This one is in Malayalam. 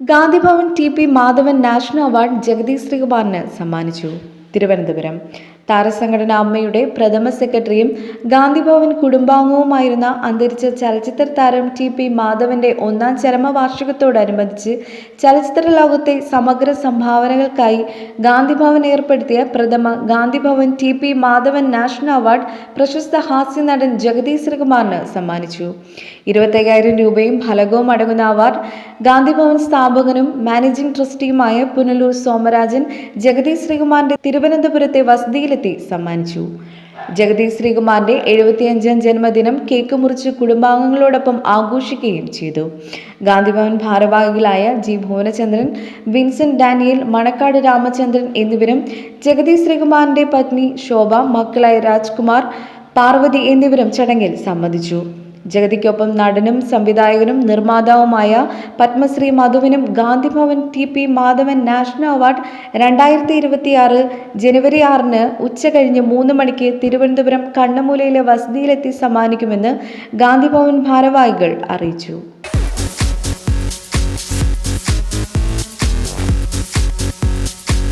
Gandhibhavan T P Madhavan national award Jagadish ശ്രീകുമാറിന് സമ്മാനിച്ചു. തിരുവനന്തപുരം. താരസംഘടന അമ്മയുടെ പ്രഥമ സെക്രട്ടറിയും ഗാന്ധിഭവൻ കുടുംബാംഗവുമായിരുന്ന അന്തരിച്ച ചലച്ചിത്ര താരം ടി പി മാധവന്റെ ഒന്നാം ചരമവാർഷികത്തോടനുബന്ധിച്ച് ചലച്ചിത്ര ലോകത്തെ സമഗ്ര സംഭാവനകൾക്കായി ഗാന്ധിഭവൻ ഏർപ്പെടുത്തിയ പ്രഥമ Gandhibhavan T P Madhavan national award പ്രശസ്ത ഹാസ്യ നടൻ ജഗദീഷ് ശ്രീകുമാറിന് സമ്മാനിച്ചു. ഇരുപത്തയ്യായിരം രൂപയും ഫലകവും അടങ്ങുന്ന അവാർഡ് ഗാന്ധിഭവൻ സ്ഥാപകനും മാനേജിംഗ് ട്രസ്റ്റിയുമായ പുനലൂർ സോമരാജൻ ജഗദീഷ് ശ്രീകുമാറിന്റെ തിരുവനന്തപുരത്തെ വസതിയിലെത്തി സമ്മാനിച്ചു. ജഗദീഷ് ശ്രീകുമാറിന്റെ എഴുപത്തിയഞ്ചാം ജന്മദിനം കേക്ക് മുറിച്ച് കുടുംബാംഗങ്ങളോടൊപ്പം ആഘോഷിക്കുകയും ചെയ്തു. ഗാന്ധിഭവൻ ഭാരവാഹികളായ ജി ഭുവനചന്ദ്രൻ വിൻസെന്റ് ഡാനിയൽ മണക്കാട് രാമചന്ദ്രൻ എന്നിവരും ജഗദീഷ് ശ്രീകുമാറിന്റെ പത്നി ശോഭ മക്കളായ രാജ്കുമാർ പാർവതി എന്നിവരും ചടങ്ങിൽ സംബന്ധിച്ചു ജഗതിക്കൊപ്പം നടനും സംവിധായകനും നിർമ്മാതാവുമായ Padmashri മധുവിനും Gandhibhavan T P Madhavan national award രണ്ടായിരത്തി ഇരുപത്തിയാറ് ജനുവരി ആറിന് ഉച്ച കഴിഞ്ഞ് മൂന്ന് മണിക്ക് തിരുവനന്തപുരം കണ്ണമൂലയിലെ വസതിയിലെത്തി സമ്മാനിക്കുമെന്ന് ഗാന്ധിഭവൻ ഭാരവാഹികൾ അറിയിച്ചു.